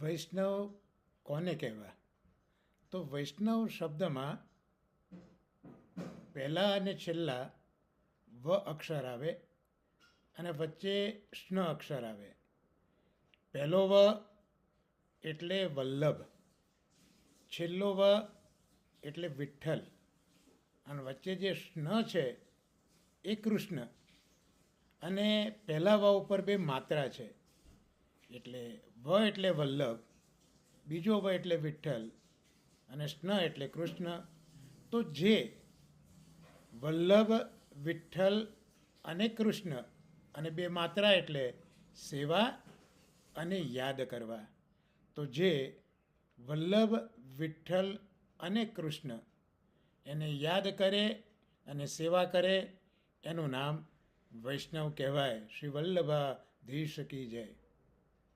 વૈષ્ણવ કોને કહેવા? તો વૈષ્ણવ શબ્દમાં પહેલાં અને છેલ્લા વ અક્ષર આવે અને વચ્ચે સ્ન અક્ષર આવે. પહેલો વ એટલે વલ્લભ, છેલ્લો વ એટલે વિઠ્ઠલ અને વચ્ચે જે સ્ન છે એ કૃષ્ણ અને પહેલા વ ઉપર બે માત્રા છે. એટલે વ એટલે વલ્લભ, બીજો વ એટલે વિઠ્ઠલ અને સ્ન એટલે કૃષ્ણ. તો જે વલ્લભ, વિઠ્ઠલ અને કૃષ્ણ અને બે માત્રા એટલે સેવા અને યાદ કરવા. તો જે વલ્લભ, વિઠ્ઠલ અને કૃષ્ણ એને યાદ કરે અને સેવા કરે એનું નામ વૈષ્ણવ કહેવાય. શ્રી વલ્લભા ધીશ કી જય.